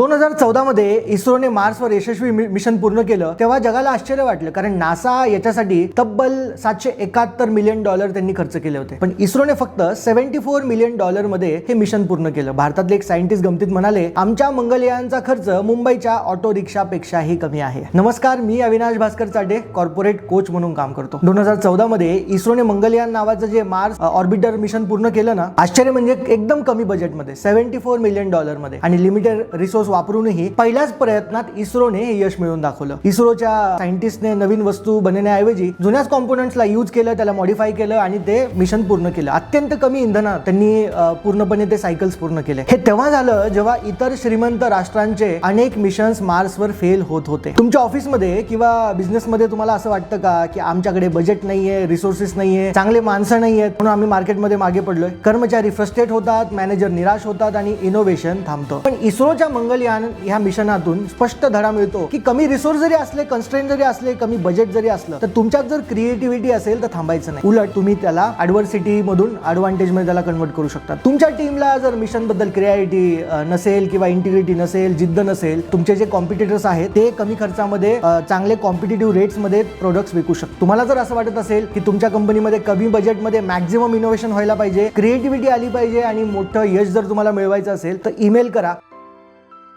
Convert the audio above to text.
दोन हजार चौदामध्ये इस्रोने मार्सवर यशस्वी मि- मिशन पूर्ण केलं तेव्हा जगाला आश्चर्य वाटलं कारण नासा याच्यासाठी तब्बल सातशे एकाहत्तर मिलियन डॉलर त्यांनी खर्च केले होते. पण इस्रोने फक्त सेव्हन्टी फोर मिलियन डॉलरमध्ये हे मिशन पूर्ण केलं. भारतातले एक सायंटिस्ट गमतीत म्हणाले आमच्या मंगलयानचा खर्च मुंबईच्या ऑटो रिक्षापेक्षाही कमी आहे. नमस्कार मी अविनाश भास्कर चाटे कॉर्पोरेट कोच म्हणून काम करतो. दोन हजार चौदा मध्ये इस्रोने मंगलयान नावाचं जे मार्स ऑर्बिटर मिशन पूर्ण केलं ना आश्चर्य म्हणजे एकदम कमी बजेटमध्ये सेव्हन्टी फोर मिलियन डॉलरमध्ये आणि लिमिटेड रिसोर्स वापरूनही पहिल्याच प्रयत्नात इस्रोने हे यश मिळवून दाखवलं. इस्रोच्या सायंटिस्टने नवीन वस्तू बनवण्याऐवजी जुन्याच कॉम्पोनंट्सला यूज केलं त्याला मॉडिफाय केलं आणि ते मिशन पूर्ण केलं. अत्यंत कमी इंधनात त्यांनी पूर्णपणे ते सायकल्स पूर्ण केले. हे तेव्हा झालं जेव्हा इतर श्रीमंत राष्ट्रांचे अनेक मिशन्स मार्सवर फेल होत होते. तुमच्या ऑफिसमध्ये किंवा बिझनेसमध्ये तुम्हाला असं वाटतं का की आमच्याकडे बजेट नाहीये रिसोर्सेस नाहीये चांगले माणसं नाहीयेत म्हणून आम्ही मार्केटमध्ये मागे पडलोय? कर्मचारी फ्रस्ट्रेट होतात मॅनेजर निराश होतात आणि इनोव्हेशन थांबतं. पण इस्रोच्या मंगल मंगलयान ह्या मिशनातून स्पष्ट धडा मिळतो की कमी रिसोर्स जरी असले कन्स्ट्रेन जरी असले कमी बजेट जरी असलं तर तुमच्यात जर क्रिएटिव्हिटी असेल तर थांबायचं नाही. उलट तुम्ही त्याला ऍडव्हर्सिटी मधून ऍडव्हान्टेजमध्ये त्याला कन्वर्ट करू शकता. तुमच्या टीमला जर मिशनबद्दल क्रिएटिव्हिटी नसेल किंवा इंटिग्रिटी नसेल जिद्द नसेल तुमचे जे कॉम्पिटिटर्स आहेत ते कमी खर्चामध्ये चांगले कॉम्पिटेटिव्ह रेट्समध्ये प्रोडक्ट्स विकू शकतो तुम्हाला जर असं वाटत असेल की तुमच्या कंपनीमध्ये कमी बजेटमध्ये मॅक्झिमम इनोव्हेशन व्हायला पाहिजे क्रिएटिव्हिटी आली पाहिजे आणि मोठं यश जर तुम्हाला मिळवायचं असेल तर ईमेल करा.